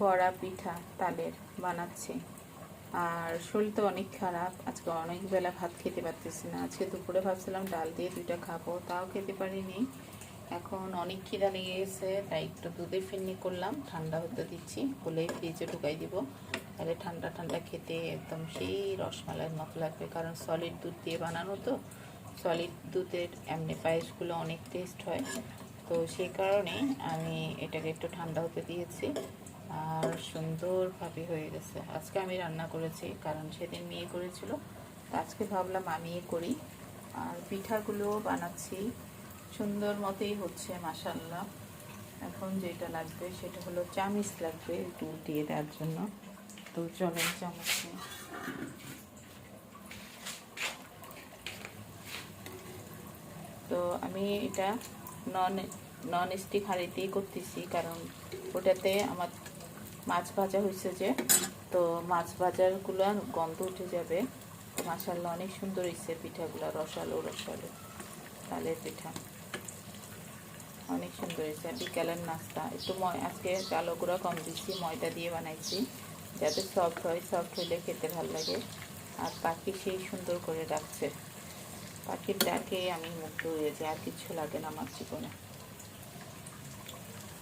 বড়া পিঠা তালের বানাচ্ছি। আর শরীর তো অনেক খারাপ। আজকে অনেক বেলা ভাত খেতে পারতেছি না। আজকে দুপুরে ভাবছিলাম ডাল দিয়ে দুইটা খাব, তাও খেতে পারিনি। এখন অনেক খিদা লেগে গেছে তাই একটু দুধে ফিরনি করলাম। ঠান্ডা হতে দিচ্ছি, বলে ফ্রিজে ঢুকাই দিব। তাহলে ঠান্ডা ঠান্ডা খেতে একদম সেই রসমালাইয়ের মতো লাগবে। কারণ সলিড দুধ দিয়ে বানানো তো। সলিড দুধের এমনি পায়েসগুলো অনেক টেস্ট হয়। তো সেই কারণে আমি এটাকে একটু ঠান্ডা হতে দিয়েছি। আর সুন্দরভাবে হয়ে গেছে। আজকে আমি রান্না করেছি, কারণ সেদিন মেয়ে করেছিল। আজকে ভাবলাম আমি করি। আর পিঠাগুলোও বানাচ্ছি। সুন্দর মতেই হচ্ছে মাসাল্লাহ এখন যেটা লাগবে সেটা হলো চামিচ লাগবে একটু দিয়ে দেওয়ার জন্য। তো চলেন চামচ তো আমি এটা নন নন স্টিক হাঁড়িতেই করতেছি, কারণ ওটাতে আমার মাছ ভাজা হয়েছে যে, তো মাছ ভাজারগুলো গন্ধ উঠে যাবে। তো মাসাল্লাহ অনেক সুন্দর হয়েছে পিঠাগুলো, রসালো রসালো। তালের পিঠা। অনেক সুন্দর হয়েছে। বিকালের নাস্তা। একটু আজকে চালো গুঁড়া কম দিচ্ছি ময়দা দিয়ে বানাইছি, যাতে সফট হয় সফট হলে খেতে ভালো লাগে। আর পাখি সেই সুন্দর করে ডাকছে। পাখির ডাকে আমি মুগ্ধ হয়েছি আর কিছু লাগে না আমার জীবনে।